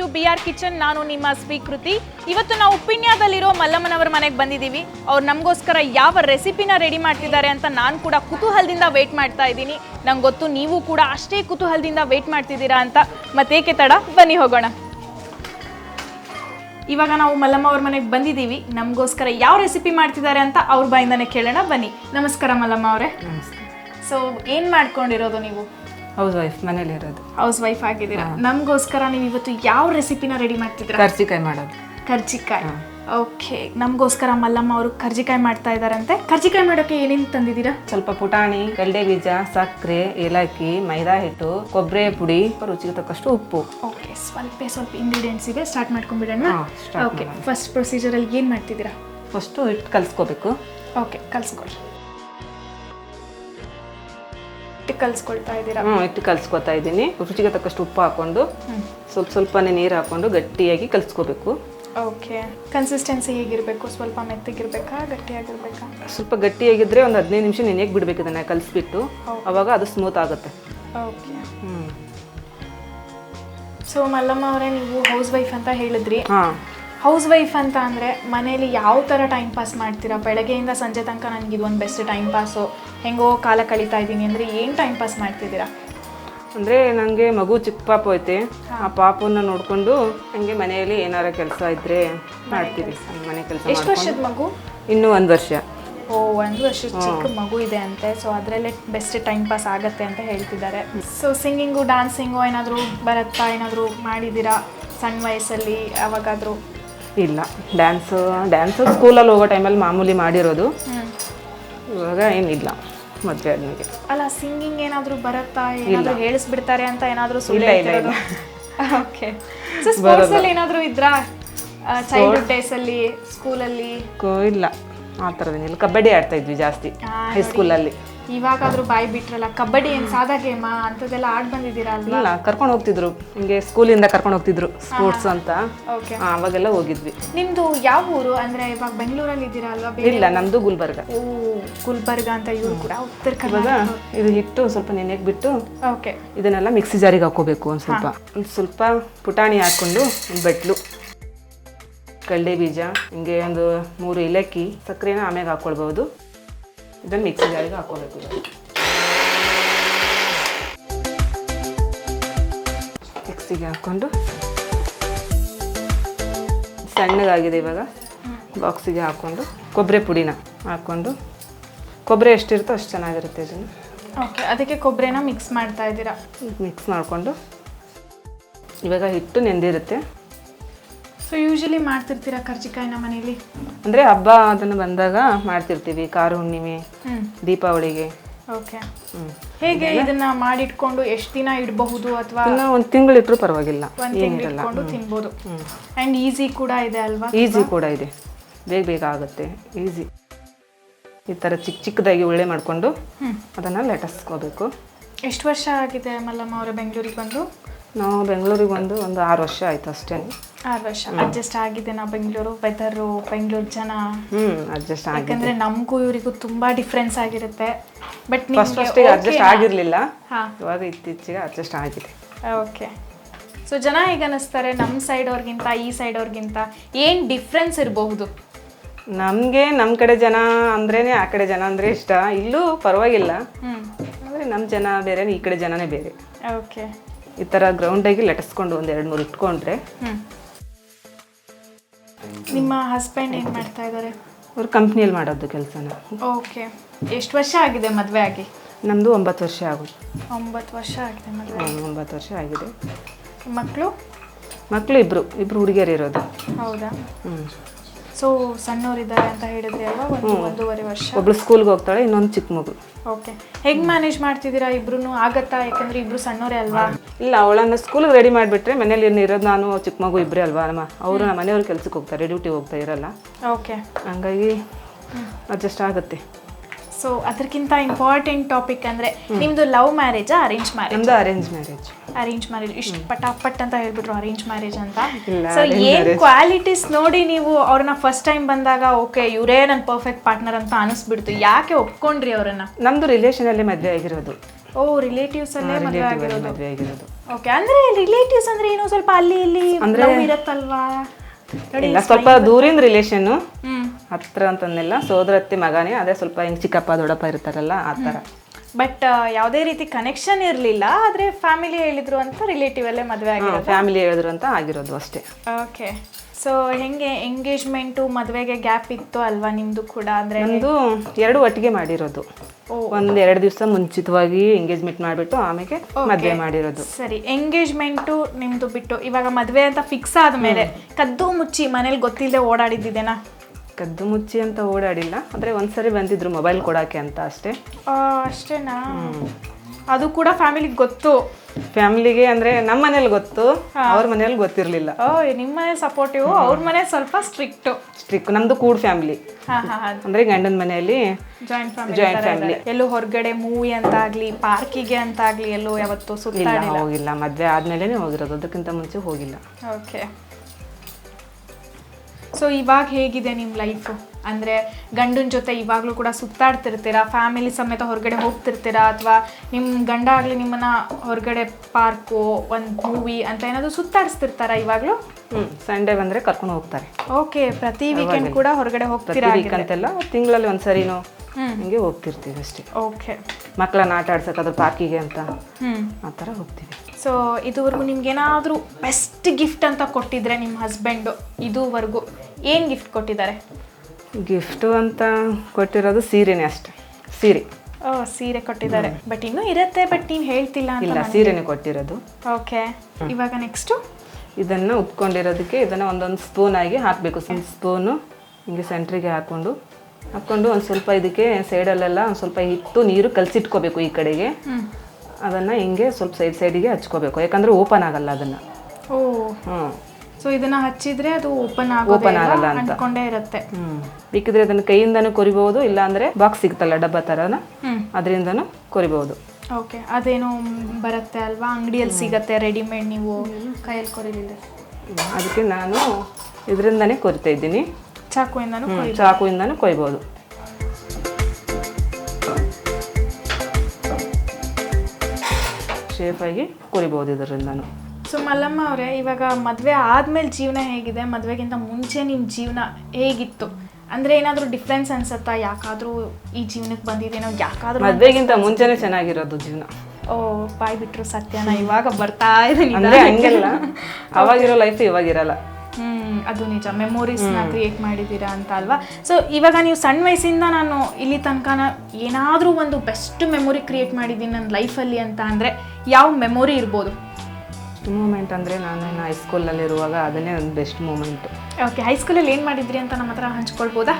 To B R kitchen ನಾನು ನಿಮ್ಮ ಸ್ವೀಕೃತಿ. ಇವತ್ತು ನಾವು ಉಪ್ಪಿನ್ಯಾದಲ್ಲಿರೋ ಮಲ್ಲಮ್ಮನವರ ಮನೆಗೆ ಬಂದಿದ್ದೀವಿ. ಅವ್ರು ನಮಗೋಸ್ಕರ ಯಾವ ರೆಸಿಪಿನ ರೆಡಿ ಮಾಡ್ತಿದ್ದಾರೆ ಅಂತ ನಾನು ಕೂಡ ಕುತೂಹಲದಿಂದ ವೇಟ್ ಮಾಡ್ತಾ ಇದ್ದೀನಿ. ನಂಗೆ ಗೊತ್ತು ನೀವು ಕೂಡ ಅಷ್ಟೇ ಕುತೂಹಲದಿಂದ ವೇಟ್ ಮಾಡ್ತಿದ್ದೀರಾ ಅಂತ. ಮತ್ತೇಕೆ ತಡ ಬನ್ನಿ ಹೋಗೋಣ. ಇವಾಗ ನಾವು ಮಲ್ಲಮ್ಮ ಅವ್ರ ಮನೆಗೆ ಬಂದಿದ್ದೀವಿ. ನಮಗೋಸ್ಕರ ಯಾವ ರೆಸಿಪಿ ಮಾಡ್ತಿದ್ದಾರೆ ಅಂತ ಅವ್ರ ಬಾಯಿಂದಾನೆ ಕೇಳೋಣ ಬನ್ನಿ. ನಮಸ್ಕಾರ ಮಲ್ಲಮ್ಮ ಅವರೇ ಸೊ ಏನು ಮಾಡ್ಕೊಂಡಿರೋದು ನೀವು? ಹೌಸ್ ವೈಫ್ ಮನೇಲಿ ಇರೋದು. ಹೌಸ್ ವೈಫ್ ಆಗಿದ್ದೀರಾ ನಮಗೋಸ್ಕರ ನೀವು ಇವತ್ತು ಯಾವ ರೆಸಿಪಿನ ರೆಡಿ ಮಾಡ್ತಿದ್ದೀರಾ? ಕರ್ಜಿಕಾಯಿ ಮಾಡೋದು. ಕರ್ಜಿಕಾಯಿ. ಓಕೆ ನಮಗೋಸ್ಕರ ಮಲ್ಲಮ್ಮ ಅವರು ಕರ್ಜಿಕಾಯಿ ಮಾಡ್ತಾ ಇದ್ದಾರಂತೆ. ಕರ್ಜಿಕಾಯಿ ಮಾಡೋಕೆ ಏನೇನು ತಂದಿದ್ದೀರಾ? ಸ್ವಲ್ಪ ಪುಟಾಣಿ ಕಡಲೆ ಬೀಜ ಸಕ್ಕರೆ ಏಲಕ್ಕಿ ಮೈದಾ ಹಿಟ್ಟು ಕೊಬ್ಬರಿ ಪುಡಿ ರುಚಿಗೆ ತಕ್ಕಷ್ಟು ಉಪ್ಪು. ಓಕೆ ಸ್ವಲ್ಪ ಸ್ವಲ್ಪ ಇಂಗ್ರೀಡಿಯೆಂಟ್ಸ್ ಇದೆ ಸ್ಟಾರ್ಟ್ ಮಾಡ್ಕೊಂಡ್ಬಿಡೋಣ. ಓಕೆ ಫಸ್ಟ್ ಪ್ರೊಸೀಜರಲ್ಲಿ ಏನು ಮಾಡ್ತಿದ್ದೀರಾ? ಫಸ್ಟು ಹಿಟ್ಟು ಕಲಿಸ್ಕೋಬೇಕು. ಓಕೆ ಕಲ್ಸ್ಕೊಳ್ರಿ ಹಿಟ್ಟು ಕಲ್ಸ್ಕೊಳ್ತಾ ಇದ್ದೀರಾ? ಹ್ಞೂ ಹಿಟ್ಟು ಕಲಿಸ್ಕೊತಾ ಇದ್ದೀನಿ. ರುಚಿಗೆ ತಕ್ಕಷ್ಟು ಉಪ್ಪು ಹಾಕೊಂಡು ಸ್ವಲ್ಪ ಸ್ವಲ್ಪನೇ ನೀರು ಹಾಕೊಂಡು ಗಟ್ಟಿಯಾಗಿ ಕಲಿಸ್ಕೋಬೇಕು. ಓಕೆ. ಕನ್ಸಿಸ್ಟೆನ್ಸಿ ಹೇಗಿರಬೇಕು? ಸ್ವಲ್ಪ ಮೆತ್ತಗಿರ್ಬೇಕಾ ಗಟ್ಟಿಯಾಗಿರ್ಬೇಕಾ? ಸ್ವಲ್ಪ ಗಟ್ಟಿಯಾಗಿದ್ರೆ ಒಂದು ಹದಿನೈದು ನಿಮಿಷ ನೆನೆಯಕ್ಕೆ ಬಿಡಬೇಕು ಇದನ್ನು ಕಲಿಸ್ಬಿಟ್ಟು. ಅವಾಗ ಅದು ಸ್ಮೂತ್ ಆಗುತ್ತೆ. ಓಕೆ. ಹ್ಞೂ ಸೊ ಮಲ್ಲಮ್ಮ ಅವರೇ ನೀವು ಹೌಸ್ ವೈಫ್ ಅಂತ ಹೇಳಿದ್ರಿ. ಹಾಂ. ಹೌಸ್ ವೈಫ್ ಅಂತ ಅಂದರೆ ಮನೇಲಿ ಯಾವ ಥರ ಟೈಮ್ ಪಾಸ್ ಮಾಡ್ತೀರಾ? ಬೆಳಗ್ಗೆಯಿಂದ ಸಂಜೆ ತನಕ ನನಗೆ ಇದು ಒಂದು ಬೆಸ್ಟ್ ಟೈಮ್ ಪಾಸು ಹೆಂಗೋ ಕಾಲ ಕಳೀತಾ ಇದ್ದೀನಿ ಅಂದರೆ ಏನು ಟೈಮ್ ಪಾಸ್ ಮಾಡ್ತಿದ್ದೀರಾ? ಅಂದರೆ ನನಗೆ ಮಗು ಚಿಕ್ಕ ಪಾಪು ಐತೆ. ಆ ಪಾಪನ್ನ ನೋಡಿಕೊಂಡು ಹಂಗೆ ಮನೆಯಲ್ಲಿ ಏನಾರ ಕೆಲಸ ಇದ್ದರೆ ಮಾಡ್ತೀವಿ. ಮನೆ ಕೆಲಸ ಎಷ್ಟು ವರ್ಷದ ಮಗು? ಇನ್ನೂ ಒಂದು ವರ್ಷ. ಓ ಒಂದು ವರ್ಷ ಚಿಕ್ಕ ಮಗು ಇದೆ ಅಂತೆ. ಸೊ ಅದರಲ್ಲೇ ಬೆಸ್ಟ್ ಟೈಮ್ ಪಾಸ್ ಆಗುತ್ತೆ ಅಂತ ಹೇಳ್ತಿದ್ದಾರೆ. ಸೊ ಸಿಂಗಿಂಗು ಡ್ಯಾನ್ಸಿಂಗು ಏನಾದರೂ ಬರುತ್ತಾ? ಏನಾದರೂ ಮಾಡಿದ್ದೀರಾ? ಸಣ್ಣ ವಯಸ್ಸಲ್ಲಿ ಯಾವಾಗಾದರೂ? ಇಲ್ಲ. ಡ್ಯಾನ್ಸು ಡ್ಯಾನ್ಸು ಸ್ಕೂಲಲ್ಲಿ ಹೋಗೋ ಟೈಮಲ್ಲಿ ಮಾಮೂಲಿ ಮಾಡಿರೋದು. ಇವಾಗ ಏನಿಲ್ಲ. ಮದುವೆ ಆದ್ಮೇಲೆ ಅಲ್ಲ ಸಿಂಗಿಂಗ್ ಏನಾದರೂ ಬರುತ್ತಾ? ಏನಾದರೂ ಹೇಳಿಸ್ಬಿಡ್ತಾರೆ ಅಂತ ಏನಾದರೂ ಸುಳ್ಳು ಇಲ್ಲ, ಇಲ್ಲ. ಓಕೆ ಸೊ ಸ್ಪೋರ್ಟ್ಸಲ್ಲಿ ಏನಾದರೂ ಇದ್ರಾ? ಚೈಲ್ಡ್ಹುಡ್ ಡೇಸಲ್ಲಿ ಸ್ಕೂಲಲ್ಲಿ ಇಲ್ಲ. ಆ ಥರದೇನಿಲ್ಲ ಕಬಡ್ಡಿ ಆಡ್ತಾ ಇದ್ವಿ ಜಾಸ್ತಿ. ಹೈಸ್ಕೂಲಲ್ಲಿ ಇವಾಗಾದ್ರೂ ಬಾಯಿ ಬಿಟ್ರಲ್ಲ ಕಬಡ್ಡಿ ಏನು ಸಾದಾ ಗೇಮಾ ಅಂಥದ್ದೆಲ್ಲ ಆಡ್ ಬಂದಿದ್ದೀರಾ ಅಲ್ವಾ? ಇಲ್ಲ ಕರ್ಕೊಂಡು ಹೋಗ್ತಿದ್ರು. ಹಿಂಗೆ ಸ್ಕೂಲಿಂದ ಕರ್ಕೊಂಡು ಹೋಗ್ತಿದ್ರು ಸ್ಪೋರ್ಟ್ಸ್ ಅಂತ. ಓಕೆ ಆ, ಅವಾಗೆಲ್ಲ ಹೋಗಿದ್ವಿ. ನಿಮ್ದು ಯಾವ ಊರು? ಅಂದ್ರೆ ಇವಾಗ ಬೆಂಗಳೂರಲ್ಲಿ ಇದ್ದೀರಾ ಅಲ್ವಾ? ಬೇರೆ ಇಲ್ಲ ನಮ್ದು ಗುಲ್ಬರ್ಗ. ಓ ಗುಲ್ಬರ್ಗ ಅಂತ ಇವ್ರು ಕೂಡ ಉತ್ತರ ಇವಾಗ ಕರ್ನಾಟಕ. ಇದು ಹಿಟ್ಟು ಸ್ವಲ್ಪ ನೆನೆಗೆ ಬಿಟ್ಟು ಓಕೆ ಇದನ್ನೆಲ್ಲ ಮಿಕ್ಸಿ ಜಾರಿಗೆ ಹಾಕೋಬೇಕು ಒಂದು ಸ್ವಲ್ಪ. ಒಂದು ಸ್ವಲ್ಪ ಪುಟಾಣಿ ಹಾಕೊಂಡು ಒಂದು ಬೆಟ್ಲು ಕಡಲೆ ಬೀಜ ಹಿಂಗೆ ಒಂದು ಮೂರು ಏಲಕ್ಕಿ ಸಕ್ಕರೆನ ಆಮೇಲೆ ಹಾಕ್ಕೊಳ್ಬೋದು ಇದನ್ನು ಮಿಕ್ಸಿ ಜಾರಿಗೆ ಹಾಕೋಬೇಕು. ಮಿಕ್ಸಿಗೆ ಹಾಕ್ಕೊಂಡು ಸಣ್ಣಗಾಗಿದೆ ಇವಾಗ. ಬಾಕ್ಸಿಗೆ ಹಾಕ್ಕೊಂಡು ಕೊಬ್ಬರಿ ಪುಡಿನ ಹಾಕ್ಕೊಂಡು. ಕೊಬ್ಬರಿ ಎಷ್ಟಿರುತ್ತೋ ಅಷ್ಟು ಚೆನ್ನಾಗಿರುತ್ತೆ ಇದನ್ನು. ಓಕೆ ಅದಕ್ಕೆ ಕೊಬ್ಬರಿನ ಮಿಕ್ಸ್ ಮಾಡ್ತಾ ಇದ್ದೀರಾ? ಮಿಕ್ಸ್ ಮಾಡಿಕೊಂಡು ಇವಾಗ ಹಿಟ್ಟು ನೆಂದಿರುತ್ತೆ. ಸೊ ಯೂಶಲಿ ಮಾಡ್ತಿರ್ತೀರಾ ನಮ್ಮ ಮನೇಲಿ ಅಂದರೆ ಹಬ್ಬ ಅದನ್ನು ಬಂದಾಗ ಮಾಡ್ತಿರ್ತೀವಿ ಕಾರು ಹುಣ್ಣಿಮೆ ದೀಪಾವಳಿಗೆ. ಓಕೆ ಹೇಗೆ ಇದನ್ನ ಮಾಡಿಟ್ಕೊಂಡು ಎಷ್ಟು ದಿನ ಇಡಬಹುದು ಅಥವಾ ಇನ್ನು ಒಂದು ಇಟ್ಟರು ಪರವಾಗಿಲ್ಲ ತಿಂಗಳು ಇಟ್ಕೊಂಡು ತಿನ್ಬೋದು. ಅಂಡ್ ಈಸಿ ಕೂಡ ಇದೆ ಅಲ್ವಾ? ಈಸಿ ಕೂಡ ಇದೆ. ಬೇಗ ಬೇಗ ಆಗುತ್ತೆ. ಈಸಿ ಈ ಥರ ಚಿಕ್ಕ ಚಿಕ್ಕದಾಗಿ ಉಳ್ಳೆ ಮಾಡಿಕೊಂಡು ಅದನ್ನು ಲಟಸ್ಕೋಬೇಕು ಎಷ್ಟು ವರ್ಷ ಆಗಿದೆ ಮಲ್ಲಮ್ಮ ಅವರ ಬೆಂಗಳೂರಿಗೆ ಬಂದು? ನಾವು ಬೆಂಗಳೂರಿಗೆ ಬಂದು ಒಂದು ಆರು ವರ್ಷ ಆಯ್ತು ಅಷ್ಟೇ. ಆರು ವರ್ಷ ಅಡ್ಜಸ್ಟ್ ಆಗಿದೆ ನಾ ಬೆಂಗಳೂರು ವೆದರು ಬೆಂಗಳೂರು ಜನ. ಹ್ಞೂ ಅಡ್ಜಸ್ಟ್ ಆಗಿದೆ. ಯಾಕಂದ್ರೆ ನಮಗೂ ಇವರಿಗೂ ತುಂಬಾ ಡಿಫ್ರೆನ್ಸ್ ಆಗಿರುತ್ತೆ. ಬಟ್ ಫಸ್ಟ್ ಫಸ್ಟಿಗೆ ಅಡ್ಜಸ್ಟ್ ಆಗಿರಲಿಲ್ಲ. ಹಾ. ಇವಾಗ ಇತ್ತೀಚೆಗೆ ಅಡ್ಜಸ್ಟ್ ಆಗಿದೆ. ಓಕೆ ಸೊ ಜನ ಹೇಗೆ ಅನ್ನಿಸ್ತಾರೆ ನಮ್ಮ ಸೈಡ್ ಅವ್ರಿಗಿಂತ ಈ ಸೈಡ್ ಅವ್ರಿಗಿಂತ? ಏನು ಡಿಫ್ರೆನ್ಸ್ ಇರಬಹುದು? ನಮಗೆ ನಮ್ಮ ಕಡೆ ಜನ ಅಂದ್ರೇನೆ ಆ ಕಡೆ ಜನ ಅಂದರೆ ಇಷ್ಟ. ಇಲ್ಲೂ ಪರವಾಗಿಲ್ಲ. ಅಂದರೆ ನಮ್ಮ ಜನ ಬೇರೆ ಈ ಕಡೆ ಜನನೇ ಬೇರೆ. ಓಕೆ ಈ ಥರ ಗ್ರೌಂಡಾಗಿ ಲಟಿಸ್ಕೊಂಡು ಒಂದು ಎರಡು ಮೂರು ಇಟ್ಕೊಂಡ್ರೆ ನಿಮ್ಮ ಹಸ್ಬೆಂಡ್ ಏನು ಮಾಡ್ತಾ ಇದ್ದಾರೆ ಅವ್ರು ಕಂಪ್ನಿಯಲ್ಲಿ ಮಾಡೋದು ಕೆಲಸನ. ಓಕೆ ಎಷ್ಟು ವರ್ಷ ಆಗಿದೆ ಮದುವೆ ಆಗಿ? ನಮ್ಮದು ಒಂಬತ್ತು ವರ್ಷ ಆಗುತ್ತೆ ಒಂಬತ್ತು ವರ್ಷ ಆಗಿದೆ ಮದುವೆ ಒಂಬತ್ತು ವರ್ಷ ಆಗಿದೆ. ಮಕ್ಕಳು ಮಕ್ಕಳು ಇಬ್ಬರು ಇಬ್ಬರು ಹುಡುಗಿಯರು ಇರೋದು ಹೌದಾ? ಹ್ಞೂ ಸೊ ಸಣ್ಣವರಿದ್ದಾರೆ ಅಂತ ಹೇಳಿದ್ರಿ ಅಲ್ವಾ? ಒಂದು ಒಂದೂವರೆ ವರ್ಷ. ಒಬ್ಳು ಸ್ಕೂಲ್ಗೆ ಹೋಗ್ತಾಳೆ ಇನ್ನೊಂದು ಚಿಕ್ಕ ಮಗು. ಓಕೆ ಹೆಂಗ್ ಮ್ಯಾನೇಜ್ ಮಾಡ್ತಿದ್ದೀರಾ ಇಬ್ರು ಆಗತ್ತಾ? ಯಾಕಂದ್ರೆ ಇಬ್ರು ಸಣ್ಣವರೇ ಅಲ್ವಾ? ಇಲ್ಲ ಅವಳನ್ನು ಸ್ಕೂಲ್ಗೆ ರೆಡಿ ಮಾಡಿಬಿಟ್ರೆ ಮನೇಲಿ ಇರೋದು ನಾನು ಚಿಕ್ಕ ಮಗು ಇಬ್ಬರೇ ಅಲ್ವಾ? ನಮ್ಮ ಅವರು ನಮ್ಮ ಮನೆಯವ್ರ ಕೆಲ್ಸಕ್ಕೆ ಹೋಗ್ತಾರೆ ಡ್ಯೂಟಿ ಹೋಗ್ತಾ ಇರಲ್ಲ. ಓಕೆ ಹಂಗಾಗಿ ಅಡ್ಜಸ್ಟ್ ಆಗುತ್ತೆ. ಸೊ ಅದಕ್ಕಿಂತ ಇಂಪಾರ್ಟೆಂಟ್ ಟಾಪಿಕ್ ಅಂದ್ರೆ ನಿಮ್ದು ಲವ್ ಮ್ಯಾರೇಜಾ ಅರೇಂಜ್ ಮ್ಯಾರೇಜ್ ನಿಮ್ಮದು ಅರೇಂಜ್ ಮ್ಯಾರೇಜ್ ಅರೇಂಜ್ ಮ್ಯಾರೇಜ್ ಇಷ್ಟ ಪಟಾಪಟ್ ಅಂತ ಹೇಳ್ಬಿಟ್ರು ಅರೇಂಜ್ ಮ್ಯಾರೇಜ್ ಅಂತ. ಸೊ ಏನ್ ಕ್ವಾಲಿಟೀಸ್ ನೋಡಿ ನೀವು ಅವ್ರನ್ನ ಫಸ್ಟ್ ಟೈಮ್ ಬಂದಾಗ ಓಕೆ ಇವರೇ ನನ್ನ ಪರ್ಫೆಕ್ಟ್ ಪಾರ್ಟ್ನರ್ ಅಂತ ಅನಿಸ್ಬಿಡ್ತು. ಯಾಕೆ ಒಪ್ಕೊಂಡ್ರಿ ಅವರನ್ನ? ರಿಲೇಷನ್ ಅಲ್ಲೇ ಮದುವೆ ಆಗಿರೋದು. ಓ ರಿಲೇಟಿವ್ಸ್ ಅಲ್ಲೇ ಮದುವೆ ಆಗಿರೋದು. ಓಕೆ ಅಂದ್ರೆ ರಿಲೇಟಿವ್ಸ್ ಅಂದ್ರೆ ಏನೋ? ಸ್ವಲ್ಪ ಅಲ್ಲಿ ಇಲ್ಲಿ ಅಂದ್ರೆ- ಇರತ್ತಲ್ವಾ? ಇಲ್ಲ ಸ್ವಲ್ಪ ದೂರಿಂದ ರಿಲೇಷನ್ ಹತ್ರ ಅಂತಂದಿಲ್ಲ ಸೋದರತ್ತಿ ಮಗನೇ ಅದೇ ಸ್ವಲ್ಪ ಹಿಂಗ್ ಚಿಕ್ಕಪ್ಪ ದೊಡ್ಡಪ್ಪ ಇರ್ತಾರಲ್ಲ ಆ ಥರ ಬಟ್ ಯಾವುದೇ ರೀತಿ ಕನೆಕ್ಷನ್ ಇರಲಿಲ್ಲ ಆದ್ರೆ ಫ್ಯಾಮಿಲಿ ಹೇಳಿದ್ರು ಅಂತ ರಿಲೇಟಿವ್ ಅಲ್ಲೇ ಮದುವೆ ಆಗಿದೆ ಫ್ಯಾಮಿಲಿ ಹೇಳಿದ್ರು ಅಂತ ಆಗಿರೋದು ಅಷ್ಟೇ. ಓಕೆ ಸೊ ಹೆಂಗೆ ಎಂಗೇಜ್ಮೆಂಟು ಮದುವೆಗೆ ಗ್ಯಾಪ್ ಇತ್ತು ಅಲ್ವಾ ನಿಮ್ಮದು ಕೂಡ? ಅಂದರೆ ಒಂದು ಎರಡು ಒಟ್ಟಿಗೆ ಮಾಡಿರೋದು. ಒಂದು ಎರಡು ದಿವಸ ಮುಂಚಿತವಾಗಿ ಎಂಗೇಜ್ಮೆಂಟ್ ಮಾಡಿಬಿಟ್ಟು ಆಮೇಲೆ ಮದುವೆ ಮಾಡಿರೋದು. ಸರಿ ಎಂಗೇಜ್ಮೆಂಟು ನಿಮ್ದು ಬಿಟ್ಟು ಇವಾಗ ಮದುವೆ ಅಂತ ಫಿಕ್ಸ್ ಆದಮೇಲೆ ಕದ್ದು ಮುಚ್ಚಿ ಮನೇಲಿ ಗೊತ್ತಿಲ್ಲದೆ ಓಡಾಡಿದ್ದಿದ್ದೇನಾ? ಕದ್ದು ಮುಚ್ಚಿ ಅಂತ ಓಡಾಡಿಲ್ಲ. ಆದರೆ ಒಂದ್ಸರಿ ಬಂದಿದ್ರು ಮೊಬೈಲ್ ಕೊಡಕ್ಕೆ ಅಂತ ಅಷ್ಟೇ. ಆ, ಅಷ್ಟೇನಾ? ಅದು ಕೂಡ ಫ್ಯಾಮಿಲಿಗೆ ಗೊತ್ತು? ಫ್ಯಾಮಿಲಿಗೆ ಅಂದರೆ ನಮ್ಮ ಮನೇಲಿ ಗೊತ್ತು ಅವ್ರ ಮನೇಲಿ ಗೊತ್ತಿರಲಿಲ್ಲ. ಓ ನಿಮ್ಮ ಮನೆ ಸಪೋರ್ಟಿವ್ ಅವ್ರ ಮನೆ ಸ್ವಲ್ಪ ಸ್ಟ್ರಿಕ್ಟ್ ಸ್ಟ್ರಿಕ್ ನಮ್ದು ಕೂಡ್ ಫ್ಯಾಮಿಲಿ. ಹಾ ಹಾ ಹಾ. ಅಂದರೆ ಗಂಡನ ಮನೆಯಲ್ಲಿ ಜಾಯಿಂಟ್ ಫ್ಯಾಮಿಲಿ family. ಎಲ್ಲೂ ಹೊರಗಡೆ ಮೂವಿ ಅಂತಾಗ್ಲಿ ಪಾರ್ಕಿಗೆ ಅಂತಾಗ್ಲಿ ಎಲ್ಲೂ ಯಾವತ್ತು ಇಲ್ಲ ಹೋಗಿಲ್ಲ. ಮದ್ವೆ ಆದ್ಮೇಲೆ ಹೋಗಿರೋದು. ಅದಕ್ಕಿಂತ ಮುಂಚೆ ಹೋಗಿಲ್ಲ. ಓಕೆ ಸೊ ಇವಾಗ ಹೇಗಿದೆ ನಿಮ್ಮ ಲೈಫು ಅಂದರೆ ಗಂಡನ ಜೊತೆ ಇವಾಗಲೂ ಕೂಡ ಸುತ್ತಾಡ್ತಿರ್ತೀರಾ? ಫ್ಯಾಮಿಲಿ ಸಮೇತ ಹೊರಗಡೆ ಹೋಗ್ತಿರ್ತೀರಾ? ಅಥವಾ ನಿಮ್ಮ ಗಂಡ ಆಗಲಿ ನಿಮ್ಮನ್ನ ಹೊರಗಡೆ ಪಾರ್ಕು ಒಂದು ಮೂವಿ ಅಂತ ಏನಾದರೂ ಸುತ್ತಾಡಿಸ್ತಿರ್ತಾರಾ ಇವಾಗಲೂ? ಹ್ಞೂ ಸಂಡೇ ಬಂದರೆ ಕರ್ಕೊಂಡು ಹೋಗ್ತಾರೆ. ಓಕೆ ಪ್ರತಿ ವೀಕೆಂಡ್ ಕೂಡ ಹೊರಗಡೆ ಹೋಗ್ತೀರಾ ಅಂತೆಲ್ಲ ತಿಂಗಳಲ್ಲಿ ಒಂದ್ಸರಿನೋ ಹ್ಮ್. ಹಿಂಗೆ ಹೋಗ್ತಿರ್ತೀವಿ ಅಷ್ಟೇ. ಓಕೆ ಮಕ್ಕಳನ್ನ ಆಟ ಅದ್ರ ಪಾರ್ಕಿಗೆ ಅಂತ ಆ ಥರ ಹೋಗ್ತೀವಿ. ಸೊ ಇದುವರೆಗೂ ನಿಮ್ಗೇನಾದರೂ ಬೆಸ್ಟ್ ಗಿಫ್ಟ್ ಅಂತ ಕೊಟ್ಟಿದ್ರೆ ನಿಮ್ಮ ಹಸ್ಬೆಂಡು ಇದುವರೆಗೂ ಏನು ಗಿಫ್ಟ್ ಕೊಟ್ಟಿದ್ದಾರೆ? ಗಿಫ್ಟು ಅಂತ ಕೊಟ್ಟಿರೋದು ಸೀರೆನೇ ಅಷ್ಟೆ ಸೀರೆ. ಓ ಸೀರೆ ಕೊಟ್ಟಿದ್ದಾರೆ. ಬಟ್ ಇನ್ನೂ ಇರುತ್ತೆ ಬಟ್ ನೀವು ಹೇಳ್ತಿಲ್ಲ ಅಂತ ಇಲ್ಲ ಸೀರೆನೇ ಕೊಟ್ಟಿರೋದು. ಓಕೆ ಇವಾಗ ನೆಕ್ಸ್ಟು ಇದನ್ನು ಉತ್ಕೊಂಡಿರೋದಕ್ಕೆ ಇದನ್ನು ಒಂದೊಂದು ಸ್ಪೂನ್ ಆಗಿ ಹಾಕಬೇಕು. ಸ್ಪೂನು ಹಿಂಗೆ ಸೆಂಟ್ರಿಗೆ ಹಾಕ್ಕೊಂಡು ಹಾಕ್ಕೊಂಡು ಒಂದು ಸ್ವಲ್ಪ ಇದಕ್ಕೆ ಸೈಡಲ್ಲೆಲ್ಲ ಒಂದು ಸ್ವಲ್ಪ ಹಿಟ್ಟು ನೀರು ಕಲಸಿಟ್ಕೋಬೇಕು ಈ ಕಡೆಗೆ. ಅದನ್ನು ಹಿಂಗೆ ಸ್ವಲ್ಪ ಸೈಡ್ ಸೈಡಿಗೆ ಹಚ್ಕೋಬೇಕು. ಯಾಕಂದರೆ ಓಪನ್ ಆಗಲ್ಲ ಅದನ್ನು. ಓ. ಹ್ಞೂ ಸೊ ಇದನ್ನ ಹಚ್ಚಿದ್ರೆ ಅದು ಓಪನ್ ಓಪನ್ ಆಗಲ್ಲ ಅಂತ. ಅಂದ್ಕೊಂಡೇ ಇರುತ್ತೆ. ಹ್ಞೂ ಬೇಕಿದ್ರೆ ಅದನ್ನು ಕೈಯಿಂದನೂ ಕೊರಿಬೋದು ಇಲ್ಲಾಂದರೆ ಬಾಕ್ಸ್ ಸಿಗ್ತಲ್ಲ ಡಬ್ಬ ಥರನ ಅದರಿಂದನೂ ಕೊರಿಬೋದು ಓಕೆ. ಅದೇನು ಬರುತ್ತೆ ಅಲ್ವಾ? ಅಂಗಡಿಯಲ್ಲಿ ಸಿಗತ್ತೆ ರೆಡಿಮೇಡ್ ನೀವು ಕೈಯಲ್ಲಿ ಕೊರಿಲಿಲ್ಲ ಅದಕ್ಕೆ ನಾನು ಇದರಿಂದನೇ ಕೊರಿತಾ ಇದ್ದೀನಿ. ಚಾಕುವಿಂದನೂ ಕೊರಿ ಚಾಕುಯಿಂದನೂ ಕೊಯ್ಬೋದು ಶೇಫಾಗಿ ಕೊರಿಬೋದು ಇದರಿಂದನೂ ಸೊ ಮಲ್ಲಮ್ಮ ಅವರೇ ಇವಾಗ ಮದುವೆ ಆದ್ಮೇಲೆ ಜೀವನ ಹೇಗಿದೆ? ಮದುವೆಗಿಂತ ಮುಂಚೆ ನಿಮ್ಮ ಜೀವನ ಹೇಗಿತ್ತು? ಅಂದ್ರೆ ಏನಾದರೂ ಡಿಫ್ರೆನ್ಸ್ ಅನ್ಸತ್ತಾ? ಯಾಕಾದ್ರೂ ಈ ಜೀವನಕ್ಕೆ ಬಂದಿದ್ದೇನೋ ಯಾಕಾದ್ರೂ ಮದ್ವೆಗಿಂತ ಮುಂಚೆನೇ ಚೆನ್ನಾಗಿರೋದು ಜೀವನ. ಓ ಬಾಯ್ ಬಿಟ್ರು ಸತ್ಯನ. ಇವಾಗ ಬರ್ತಾ ಇದೆ ಹಂಗಲ್ಲ. ಅವಾಗಿರೋ ಲೈಫ್ ಇವಾಗಿರಲ್ಲ. ಅದು ನಿಜ. ಮೆಮೊರೀಸ್ನ ಕ್ರಿಯೇಟ್ ಮಾಡಿದ್ದೀರಾ ಅಂತ ಅಲ್ವಾ? ಸೊ ಇವಾಗ ನೀವು ಸಣ್ಣ ವಯಸ್ಸಿಂದ ನಾನು ಇಲ್ಲಿ ತನಕ ಏನಾದರೂ ಒಂದು ಬೆಸ್ಟ್ ಮೆಮೊರಿ ಕ್ರಿಯೇಟ್ ಮಾಡಿದ್ದೀನಿ ನನ್ನ ಲೈಫಲ್ಲಿ ಅಂತ ಅಂದರೆ ಯಾವ ಮೆಮೊರಿ ಇರ್ಬೋದು? ಮೂಮೆಂಟ್ ಅಂದರೆ ನಾನು ಹೈಸ್ಕೂಲಲ್ಲಿ ಇರುವಾಗ ಅದನ್ನೇ ಒಂದು ಬೆಸ್ಟ್ ಮೂಮೆಂಟ್ ಓಕೆ ಹೈಸ್ಕೂಲಲ್ಲಿ ಏನು ಮಾಡಿದ್ರಿ ಅಂತ ನಮ್ಮ ಹತ್ರ ಹಂಚ್ಕೊಳ್ಬೋದಾ?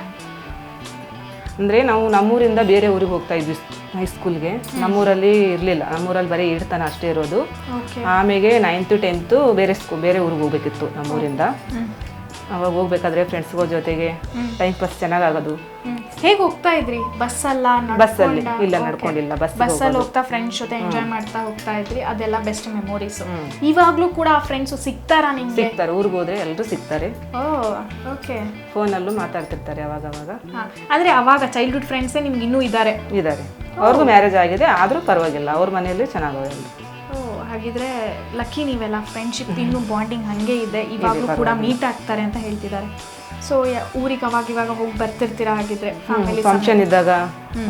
ಅಂದರೆ ನಾವು ನಮ್ಮೂರಿಂದ ಬೇರೆ ಊರಿಗೆ ಹೋಗ್ತಾ ಇದ್ವಿ ಹೈಸ್ಕೂಲ್ಗೆ ನಮ್ಮೂರಲ್ಲಿ ಇರಲಿಲ್ಲ. ನಮ್ಮೂರಲ್ಲಿ ಬರೀ ಇಡ್ತಾನೆ ಅಷ್ಟೇ ಇರೋದು. ಆಮೇಲೆ ನೈನ್ತು ಟೆಂತು ಬೇರೆ ಸ್ಕೂ ಬೇರೆ ಊರಿಗೆ ಹೋಗ್ಬೇಕಿತ್ತು ನಮ್ಮೂರಿಂದ. ಅವಾಗ ಹೋಗ್ಬೇಕಾದ್ರೆ ಫ್ರೆಂಡ್ಸ್ಗಳ ಜೊತೆಗೆ ಟೈಮ್ ಪಾಸ್ ಚೆನ್ನಾಗಾಗೋದು. ಹೇಗೆ ಹೋಗ್ತಾ ಇದ್ರಿ? ಬಸ್ ಅಲ್ಲ ಬಸ್ಸಲ್ಲಿ ಇಲ್ಲ ನಡ್ಕೊಂಡಿಲ್ಲ ಬಸ್ ಬಸ್ಸಲ್ಲಿ ಹೋಗ್ತಾ ಫ್ರೆಂಡ್ಸ್ ಜೊತೆ ಎಂಜಾಯ್ ಮಾಡ್ತಾ ಹೋಗ್ತಾ ಇದ್ರಿ. ಅದೆಲ್ಲ ಬೆಸ್ಟ್ ಮೆಮೊರೀಸ್ ಇವಾಗ್ಲೂ ಕೂಡ ಆ ಫ್ರೆಂಡ್ಸು ಸಿಗ್ತಾರಾ ನಿಮ್ಗೆ? ಸಿಗ್ತಾರೆ. ಊರಿಗೆ ಹೋದ್ರೆ ಎಲ್ಲರೂ ಸಿಗ್ತಾರೆ. ಓ ಓಕೆ ಫೋನಲ್ಲೂ ಮಾತಾಡ್ತಿರ್ತಾರೆ ಅವಾಗ ಅವಾಗ ಆದ್ರೆ ಅವಾಗ ಚೈಲ್ಡ್ಹುಡ್ ಫ್ರೆಂಡ್ಸೇ ನಿಮ್ಗೆ ಇನ್ನೂ ಇದ್ದಾರೆ. ಇದ್ದಾರೆ. ಅವ್ರಿಗೂ ಮ್ಯಾರೇಜ್ ಆಗಿದೆ ಆದರೂ ಪರವಾಗಿಲ್ಲ. ಅವ್ರ ಮನೆಯಲ್ಲಿ ಚೆನ್ನಾಗವೆ ಹಾಗಿದ್ರೆ ಲಕ್ಕಿ ನೀವೆಲ್ಲ ಫ್ರೆಂಡ್ಶಿಪ್ ಇನ್ನೂ ಬಾಂಡಿಂಗ್ ಹಂಗೆ ಇದೆ ಇವಾಗಲೂ ಕೂಡ ಮೀಟ್ ಆಗ್ತಾರೆ ಅಂತ ಹೇಳ್ತಿದ್ದಾರೆ. ಸೊ ಊರಿಗೆ ಅವಾಗ ಇವಾಗ ಹೋಗಿ ಬರ್ತಿರ್ತೀರಾ ಹಾಗಿದ್ರೆ? ಫ್ಯಾಮಿಲಿ ಫಂಕ್ಷನ್ ಇದ್ದಾಗ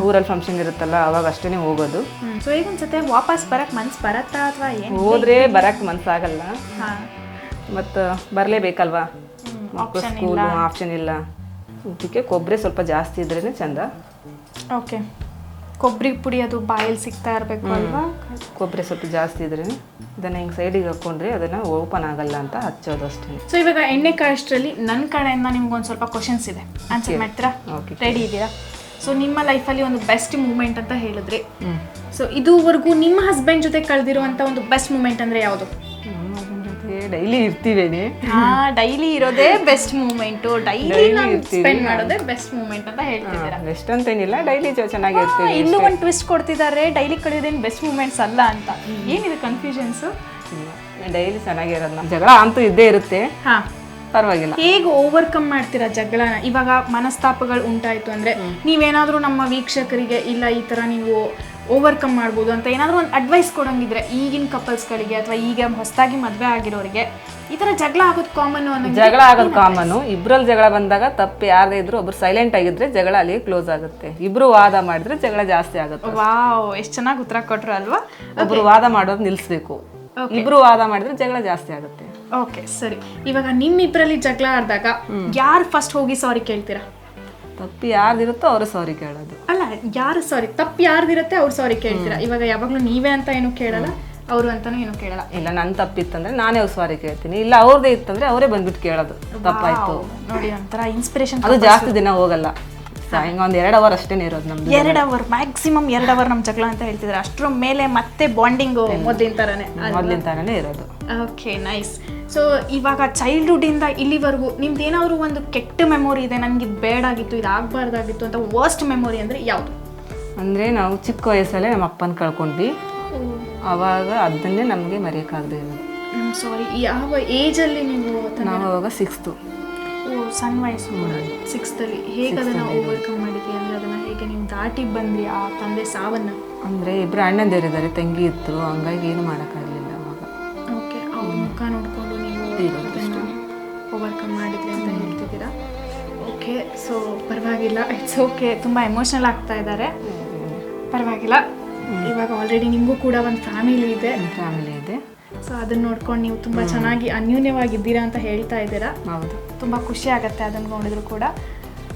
ಊರಲ್ಲಿ ಫಂಕ್ಷನ್ ಇರುತ್ತಲ್ಲ ಅವಾಗ ಅಷ್ಟೇ ಹೋಗೋದು. ಸೊ ಈಗ ಅನ್ಸುತ್ತೆ ವಾಪಸ್ ಬರಕ್ ಮನ್ಸ್ ಬರತ್ತಾ ಅಥವಾ ಏನು ಹೋದ್ರೆ ಬರಕ್ಕೆ ಮನ್ಸಾಗಲ್ಲ. ಮತ್ತು ಬರಲೇಬೇಕಲ್ವಾ? ಸ್ಕೂಲು ಆಪ್ಷನ್ ಇಲ್ಲ. ಇದಕ್ಕೆ ಕೊಬ್ಬರಿ ಸ್ವಲ್ಪ ಜಾಸ್ತಿ ಇದ್ರೇ ಚಂದ. ಓಕೆ ಕೊಬ್ಬರಿ ಪುಡಿ ಅದು ಬಾಯಲ್ಲಿ ಸಿಗ್ತಾ ಇರಬೇಕು ಅಲ್ವಾ? ಕೊಬ್ಬರಿ ಸ್ವಲ್ಪ ಜಾಸ್ತಿ ಇದ್ರೆ ಇದನ್ನು ಹಿಂಗೆ ಸೈಡಿಗೆ ಹಾಕೊಂಡ್ರೆ ಅದನ್ನು ಓಪನ್ ಆಗಲ್ಲ ಅಂತ ಹಚ್ಚೋದು ಅಷ್ಟೇ. ಸೊ ಇವಾಗ ಎಣ್ಣೆ ಕಾಯಿಸ್ಟ್ರಲ್ಲಿ ನನ್ನ ಕಡೆಯಿಂದ ನಿಮ್ಗೆ ಒಂದು ಸ್ವಲ್ಪ ಕ್ವಶನ್ಸ್ ಇದೆ. ಆನ್ಸರ್ ಮಾಡ್ತೀರಾ? ಓಕೆ ರೆಡಿ ಇದ್ದೀರಾ? ಸೊ ನಿಮ್ಮ ಲೈಫಲ್ಲಿ ಒಂದು ಬೆಸ್ಟ್ ಮೂಮೆಂಟ್ ಅಂತ ಹೇಳಿದ್ರಿ ಸೊ ಇದುವರೆಗೂ ನಿಮ್ಮ ಹಸ್ಬೆಂಡ್ ಜೊತೆ ಕಳೆದಿರುವಂಥ ಒಂದು ಬೆಸ್ಟ್ ಮೂಮೆಂಟ್ ಅಂದರೆ ಯಾವುದು? ಡೈಲಿ ಇರ್ತೀವೇನೆ ಡೈಲಿ ಇರೋದೇ ಬೆಸ್ಟ್ ಮೂಮೆಂಟ್. ಡೈಲಿ ಸ್ಪೆಂಡ್ ಮಾಡೋದೇ ಬೆಸ್ಟ್ ಮೂಮೆಂಟ್ ಅಂತ ಹೇಳ್ತಿದ್ದೀರಾ. ಬೆಸ್ಟ್ ಅಂತೇನಿಲ್ಲ ಡೈಲಿ ಚೆನ್ನಾಗಿರ್ತೀವಿ ಇಲ್ಲೂ ಒಂದು ಟ್ವಿಸ್ಟ್ ಕೊಡ್ತಿದ್ದಾರೆ ಡೈಲಿ ಕಳೆಯೋದೇನು ಬೆಸ್ಟ್ ಮೂಮೆಂಟ್ಸ್ ಅಲ್ಲ ಅಂತ. ಏನಿದೆ ಕನ್ಫ್ಯೂಷನ್ಸ್ ಡೈಲಿ ಚೆನ್ನಾಗಿರೋದು ನಮ್ಮ ಜಗಳ ಅಂತೂ ಇದ್ದೇ ಇರುತ್ತೆ. ಹಾ. ಪರವಾಗಿಲ್ಲ. ಹೇಗೆ ಓವರ್ಕಮ್ ಮಾಡ್ತೀರಾ ಜಗಳನ? ಇವಾಗ ಮನಸ್ತಾಪಗಳು ಉಂಟಾಯ್ತು ಅಂದ್ರೆ ನೀವೇನಾದ್ರೂ ನಮ್ಮ ವೀಕ್ಷಕರಿಗೆ ಇಲ್ಲ ಈ ತರ ನೀವು ಓವರ್ಕಮ್ ಮಾಡ್ಬೋದು ಅಂತ ಏನಾದರೂ ಒಂದು ಅಡ್ವೈಸ್ ಕೊಡೋಂಗಿದ್ರೆ ಈಗಿನ ಕಪಲ್ಸ್ಗಳಿಗೆ ಅಥವಾ ಈಗ ಹೊಸದಾಗಿ ಮದುವೆ ಆಗಿರೋರಿಗೆ ಈ ಥರ ಜಗಳ ಆಗೋದು ಕಾಮನ್ ಅನ್ನೋ ಜಗಳ ಆಗೋದು ಕಾಮನು ಇಬ್ಬರಲ್ಲಿ ಜಗಳ ಬಂದಾಗ ತಪ್ಪು ಯಾರದೇ ಇದ್ರು ಒಬ್ರು ಸೈಲೆಂಟ್ ಆಗಿದ್ರೆ ಜಗಳ ಅಲ್ಲಿ ಕ್ಲೋಸ್ ಆಗುತ್ತೆ. ಇಬ್ರು ವಾದ ಮಾಡಿದ್ರೆ ಜಗಳ ಜಾಸ್ತಿ ಆಗುತ್ತೆ. ವಾವ್ ಎಷ್ಟು ಚೆನ್ನಾಗಿ ಉತ್ತರ ಕೊಟ್ರು ಅಲ್ವಾ? ಒಬ್ರು ವಾದ ಮಾಡೋದು ನಿಲ್ಲಿಸ್ಬೇಕು ಇಬ್ರು ವಾದ ಮಾಡಿದ್ರೆ ಜಗಳ ಜಾಸ್ತಿ ಆಗುತ್ತೆ. ಓಕೆ ಸರಿ. ಇವಾಗ ನಿಮ್ಮಿಬ್ಬರಲ್ಲಿ ಜಗಳ ಆಡಿದಾಗ ಯಾರು ಫಸ್ಟ್ ಹೋಗಿ ಸಾರಿ ಕೇಳ್ತೀರಾ? ತಪ್ಪು ಯಾರ್ದಿರುತ್ತೋ ಅವರು ಸಾರಿ ಕೇಳೋದು. ಅಲ್ಲ ಯಾರು ಸಾರಿ ತಪ್ಪು ಯಾರ್ದಿರುತ್ತೆ ಅವ್ರು ಸಾರಿ ಕೇಳ್ತೀರಾ? ಇವಾಗ ಯಾವಾಗಲೂ ನೀವೇ ಅಂತ ಏನು ಕೇಳಲ್ಲ ಅವರು ಅಂತಾನೂ ಏನು ಕೇಳಲ್ಲ. ಇಲ್ಲ ನನ್ನ ತಪ್ಪಿತ್ತಂದ್ರೆ ನಾನೇ ಅವ್ರು ಸಾರಿ ಕೇಳ್ತೀನಿ. ಇಲ್ಲ ಅವ್ರದೇ ಇತ್ತಂದ್ರೆ ಅವರೇ ಬಂದ್ಬಿಟ್ಟು ಕೇಳೋದು. ತಪ್ಪಾಯ್ತು. ನೋಡಿ ಒಂಥರ ಇನ್ಸ್ಪಿರೇಷನ್ ಅದು ಜಾಸ್ತಿ ದಿನ ಹೋಗಲ್ಲ. ಹಿಂಗ ಒಂದ್ ಎರಡು ಅವರ್ ಅಷ್ಟೇ ಇರೋದು ನಮ್ದು ಎರಡು ಅವರ್ ಮ್ಯಾಕ್ಸಿಮಮ್ ಎರಡು ಅವರ್ ನಮ್ಮ ಜಗಳ ಅಂತ ಹೇಳ್ತಿದ್ರೆ. ಅಷ್ಟರ ಮೇಲೆ ಮತ್ತೆ ಬಾಂಡಿಂಗ್ ಮೊದಲಿನ ಥರನೇ ಮೊದ್ಲಿನ ತರಾನೇ ಇರೋದು. ಓಕೆ ನೈಸ್ ಸೊ ಇವಾಗ ಚೈಲ್ಡ್ಹುಡ್ಡಿಂದ ಇಲ್ಲಿವರೆಗೂ ನಿಮ್ದು ಏನಾದರೂ ಒಂದು ಕೆಟ್ಟ ಮೆಮೊರಿ ಇದೆ ನನಗೆ ಬೇಡಾಗಿತ್ತು ಇದು ಆಗಬಾರ್ದಾಗಿತ್ತು ಅಂತ ವರ್ಸ್ಟ್ ಮೆಮೊರಿ ಅಂದರೆ ಯಾವುದು? ಅಂದ್ರೆ ನಾವು ಚಿಕ್ಕ ವಯಸ್ಸಲ್ಲೇ ನಮ್ಮ ಅಪ್ಪನ ಕಳ್ಕೊಂಡ್ವಿ. ಅವಾಗ ಅದನ್ನೇ ನಮಗೆ ಮರೆಯೋಕ್ಕಾಗದೆ ಇರೋದು ಸಾರಿ ಯಾವ ಏಜಲ್ಲಿ ನೀವು ನಾವು ಅವಾಗ ಸಿಕ್ಸ್ತು ಓ ಸಣ್ಣ ವಯಸ್ಸು. ಸಿಕ್ಸ್ತಲ್ಲಿ ಹೇಗೆ ಅದನ್ನು ಓವರ್ಕಮ್ ಮಾಡಿದ್ರಿ? ಅಂದರೆ ಅದನ್ನು ಹೇಗೆ ನೀವು ದಾಟಿ ಬಂದ್ರಿ ಆ ತಂದೆ ಸಾವನ್ನು? ಅಂದ್ರೆ ಇಬ್ರು ಅಣ್ಣಂದಿರಿದ್ದಾರೆ ತಂಗಿ ಇತ್ತು ಹಂಗಾಗಿ ಏನು ಮಾಡೋಕ್ಕಾಗಲಿಲ್ಲ ಸೊ ಪರವಾಗಿಲ್ಲ. ಇಟ್ಸ್ ಓಕೆ ತುಂಬ ಎಮೋಷ್ನಲ್ ಆಗ್ತಾ ಇದ್ದಾರೆ. ಪರವಾಗಿಲ್ಲ. ಇವಾಗ ಆಲ್ರೆಡಿ ನಿಮಗೂ ಕೂಡ ಒಂದು ಫ್ಯಾಮಿಲಿ ಇದೆ. ಫ್ಯಾಮಿಲಿ ಇದೆ. ಸೊ ಅದನ್ನ ನೋಡ್ಕೊಂಡು ನೀವು ತುಂಬ ಚೆನ್ನಾಗಿ ಅನ್ಯೂನ್ಯವಾಗಿದ್ದೀರಾ ಅಂತ ಹೇಳ್ತಾ ಇದ್ದೀರಾ? ಹೌದು. ತುಂಬ ಖುಷಿ ಆಗುತ್ತೆ ಅದನ್ನ ನೋಡಿದ್ರು ಕೂಡ.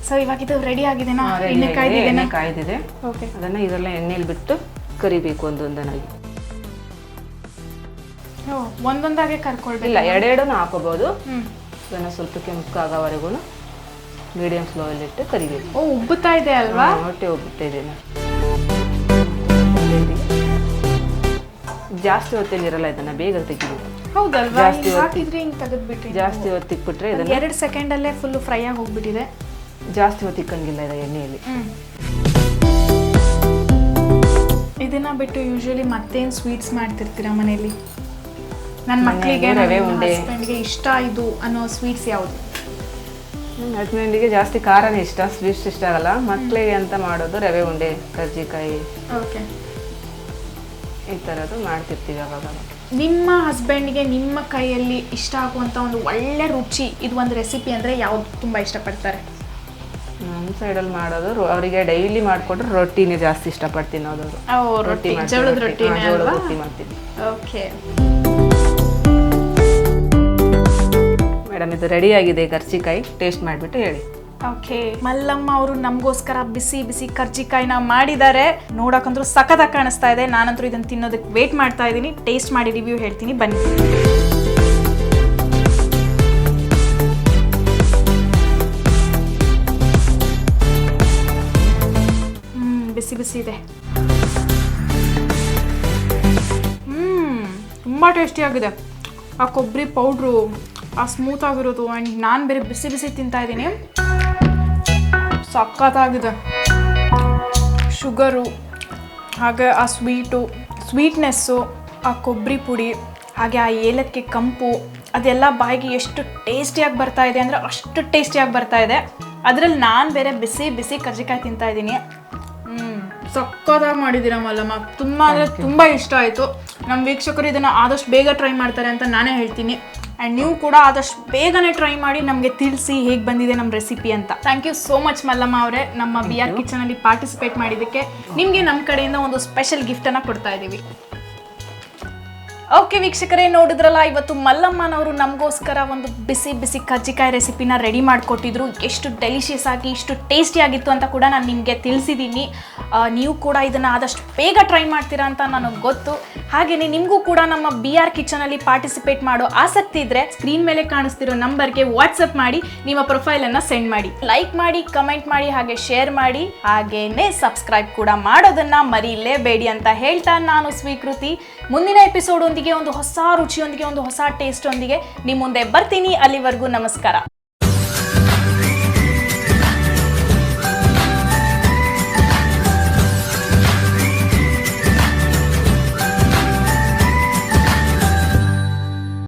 ಸೊ ಇವಾಗ ಇದು ರೆಡಿ ಆಗಿದೆನಾ? ಎಣ್ಣೆ ಎಣ್ಣೆ ಕಾಯ್ದಿದೆ. ಓಕೆ ಅದನ್ನ ಇದೆಲ್ಲ ಎಣ್ಣೆಲಿ ಬಿಟ್ಟು ಕರಿಬೇಕು ಒಂದೊಂದನಾಗಿ ಒಂದೊಂದಾಗೆ ಕರ್ಕೊಳ್ಬೇಕು. ಇಲ್ಲ ಎರಡೆರಡನ್ನು ಹಾಕೋಬಹುದು ಸ್ವಲ್ಪ ಕೆಂಪು ಸ್ವಲ್ಪ ಕೆಂಪಗಾಗೋವರೆಗೂ ಸ್ಲೋ ಅಲ್ಲಿ ಇಟ್ಟು ಕರಿಬೇಕು. ಓ ಉಬ್ಬುತ್ತಾ ಇದೆ ಅಲ್ವಾ? ಹೊಟ್ಟೆ ಉಬ್ಬುತ್ತಾ ಇದೆ. ಜಾಸ್ತಿ ಹೊತ್ತಲ್ಲಿ ಇರಲ್ಲ ಇದನ್ನ ಬೇಗ ತೆಗಿಬೇಕು. ಹೌದಲ್ವಾ? ಜಾಸ್ತಿ ಹಾಕಿದ್ರೆ ಹಿಂಗೆ ತೆಗೆದ್ಬಿಟ್ರಿ ಜಾಸ್ತಿ ಹೊತ್ತಿಕ್ಬಿಟ್ರೆ ಇದನ್ನ ಎರಡು ಸೆಕೆಂಡಲ್ಲೇ ಫುಲ್ ಫ್ರೈ ಆಗಿ ಹೋಗ್ಬಿಟ್ಟಿದೆ. ಜಾಸ್ತಿ ಹೊತ್ತಿಕ್ಕಂಗಿಲ್ಲ ಇದು ಎಣ್ಣೆಯಲ್ಲಿ. ಇದನ್ನ ಬಿಟ್ಟು ಯೂಶಲಿ ಮತ್ತೇನು ಸ್ವೀಟ್ಸ್ ಮಾಡ್ತಿರ್ತೀರಾ ಮನೆಯಲ್ಲಿ? ನನ್ನ ಮಕ್ಕಳಿಗೆ ರವೆ ಉಂಡೆ. ಹಸ್ಬೆಂಡ್ಗೆ ಇಷ್ಟ ಇದು ಅನ್ನೋ ಸ್ವೀಟ್ಸ್ ಯಾವುದು? ಹಸ್ಬೆಂಡಿಗೆ ಜಾಸ್ತಿ ಖಾರನೇ ಇಷ್ಟ ಸ್ವೀಟ್ಸ್ ಇಷ್ಟ ಆಗಲ್ಲ. ಮಕ್ಕಳಿಗೆ ಅಂತ ಮಾಡೋದು ರವೆ ಉಂಡೆ ಕರ್ಜಿಕಾಯಿ ಓಕೆ. ಈ ಥರದ್ದು ಮಾಡ್ತಿರ್ತೀವಿ ಅವಾಗ ನಿಮ್ಮ ಹಸ್ಬೆಂಡ್ಗೆ ನಿಮ್ಮ ಕೈಯಲ್ಲಿ ಇಷ್ಟ ಆಗುವಂಥ ಒಂದು ಒಳ್ಳೆ ರುಚಿ ಇದು ಒಂದು ರೆಸಿಪಿ ಅಂದರೆ ಯಾವ್ದು ತುಂಬ ಇಷ್ಟಪಡ್ತಾರೆ? ನಮ್ಮ ಸೈಡಲ್ಲಿ ಮಾಡೋದು ರೊ- ಅವರಿಗೆ ಡೈಲಿ ಮಾಡಿಕೊಟ್ರೆ ರೊಟ್ಟಿನೇ ಜಾಸ್ತಿ ಇಷ್ಟಪಡ್ತೀನಿ ತಿನ್ನೋದು ಅವರು ಓ ರೊಟ್ಟಿ. ಮಾಡ್ತೀವಿ, ಜೋಳದ ರೊಟ್ಟಿ. ಜೋಳದ ರೊಟ್ಟಿ ಮಾಡ್ತೀವಿ ಓಕೆ. ಮೇಡಮ್, ಇದು ಆಗಿದೆ, ಕರ್ಜಿಕಾಯಿ. ಟೇಸ್ಟ್ ಮಾಡಿಬಿಟ್ಟು ಹೇಳಿ. ಓಕೆ ಮಲ್ಲಮ್ಮ ಅವರು ನಮಗೋಸ್ಕರ ಬಿಸಿ ಬಿಸಿ ಕರ್ಜಿಕಾಯಿನ ಮಾಡಿದ್ದಾರೆ. ನೋಡಕ್ಕಂದ್ರೂ ಸಖತ್ತಾಗಿ ಕಾಣಿಸ್ತಾ ಇದೆ. ನಾನಂತರೂ ಇದನ್ನು ತಿನ್ನೋದಕ್ಕೆ ವೇಟ್ ಮಾಡ್ತಾ ಇದ್ದೀನಿ. ಟೇಸ್ಟ್ ಮಾಡಿ ರಿವ್ಯೂ ಹೇಳ್ತೀನಿ. ಬನ್ನಿ. ಬಿಸಿ ಬಿಸಿ ಇದೆ. ಹ್ಞೂ ತುಂಬ ಟೇಸ್ಟಿಯಾಗಿದೆ ಆ ಕೊಬ್ಬರಿ ಪೌಡ್ರು ಆ ಸ್ಮೂತ್ ಆಗಿರೋದು ಆ್ಯಂಡ್ ನಾನು ಬೇರೆ ಬಿಸಿ ಬಿಸಿ ತಿಂತಾ ಇದ್ದೀನಿ. ಸಕ್ಕತ್ತಾಗಿದೆ ಶುಗರು ಹಾಗೆ ಆ ಸ್ವೀಟು ಸ್ವೀಟ್ನೆಸ್ಸು ಆ ಕೊಬ್ಬರಿ ಪುಡಿ ಹಾಗೆ ಆ ಏಲಕ್ಕಿ ಕಂಪು ಅದೆಲ್ಲ ಬಾಯಿಗೆ ಎಷ್ಟು ಟೇಸ್ಟಿಯಾಗಿ ಬರ್ತಾ ಇದೆ ಅಂದರೆ ಅಷ್ಟು ಟೇಸ್ಟಿಯಾಗಿ ಬರ್ತಾ ಇದೆ. ಅದರಲ್ಲಿ ನಾನು ಬೇರೆ ಬಿಸಿ ಬಿಸಿ ಕರ್ಜಿಕಾಯಿ ತಿಂತಾ ಇದ್ದೀನಿ. ಸಕ್ಕತ್ತಾಗಿ ಮಾಡಿದ್ದೀರಾ ಮಲ್ಲಮ್ಮ. ತುಂಬ ಅಂದರೆ ತುಂಬ ಇಷ್ಟ ಆಯಿತು. ನಮ್ಮ ವೀಕ್ಷಕರು ಇದನ್ನು ಆದಷ್ಟು ಬೇಗ ಟ್ರೈ ಮಾಡ್ತಾರೆ ಅಂತ ನಾನೇ ಹೇಳ್ತೀನಿ. ಆ್ಯಂಡ್ ನೀವು ಕೂಡ ಆದಷ್ಟು ಬೇಗನೆ ಟ್ರೈ ಮಾಡಿ ನಮಗೆ ತಿಳಿಸಿ ಹೇಗೆ ಬಂದಿದೆ ನಮ್ಮ ರೆಸಿಪಿ ಅಂತ. Thank you so much Mallamma ಅವರೇ. ನಮ್ಮ ಬಿ ಆರ್ ಕಿಚನಲ್ಲಿ ಪಾರ್ಟಿಸಿಪೇಟ್ ಮಾಡಿದ್ದಕ್ಕೆ ನಿಮಗೆ ನಮ್ಮ ಕಡೆಯಿಂದ ಒಂದು ಸ್ಪೆಷಲ್ ಗಿಫ್ಟನ್ನು ಕೊಡ್ತಾ ಇದ್ದೀವಿ. ಓಕೆ ವೀಕ್ಷಕರೇ, ನೋಡಿದ್ರಲ್ಲ, ಇವತ್ತು ಮಲ್ಲಮ್ಮನವರು ನಮಗೋಸ್ಕರ ಒಂದು ಬಿಸಿ ಬಿಸಿ ಕಜ್ಜಿಕಾಯಿ ರೆಸಿಪಿನ ರೆಡಿ ಮಾಡಿಕೊಟ್ಟಿದ್ರು. ಎಷ್ಟು ಡೆಲಿಷಿಯಸ್ ಆಗಿ, ಇಷ್ಟು ಟೇಸ್ಟಿ ಆಗಿತ್ತು ಅಂತ ಕೂಡ ನಾನು ನಿಮಗೆ ತಿಳಿಸಿದ್ದೀನಿ ನೀವು ಕೂಡ ಇದನ್ನು ಆದಷ್ಟು ಬೇಗ ಟ್ರೈ ಮಾಡ್ತೀರಾ ಅಂತ ನನಗೆ ಗೊತ್ತು. ಹಾಗೆಯೇ ನಿಮಗೂ ಕೂಡ ನಮ್ಮ ಬಿ ಆರ್ ಕಿಚನಲ್ಲಿ ಪಾರ್ಟಿಸಿಪೇಟ್ ಮಾಡೋ ಆಸಕ್ತಿ ಇದ್ದರೆ ಸ್ಕ್ರೀನ್ ಮೇಲೆ ಕಾಣಿಸ್ತಿರೋ ನಂಬರ್ಗೆ ವಾಟ್ಸಪ್ ಮಾಡಿ, ನಿಮ್ಮ ಪ್ರೊಫೈಲನ್ನು ಸೆಂಡ್ ಮಾಡಿ. ಲೈಕ್ ಮಾಡಿ ಕಮೆಂಟ್ ಮಾಡಿ, ಹಾಗೆ ಶೇರ್ ಮಾಡಿ, ಹಾಗೇನೆ ಸಬ್ಸ್ಕ್ರೈಬ್ ಕೂಡ ಮಾಡೋದನ್ನು ಮರೀಲೇಬೇಡಿ ಅಂತ ಹೇಳ್ತಾ ನಾನು ಸ್ವೀಕೃತಿ. ಮುಂದಿನ ಎಪಿಸೋಡ್ ಒಂದು ಹೊಸ ರುಚಿಯೊಂದಿಗೆ ಒಂದು ಹೊಸ ಟೇಸ್ಟ್ ಒಂದಿಗೆ. ನಿಮ್ಮ ಮುಂದೆ ಬರ್ತೀನಿ. ಅಲ್ಲಿವರೆಗೂ ನಮಸ್ಕಾರ.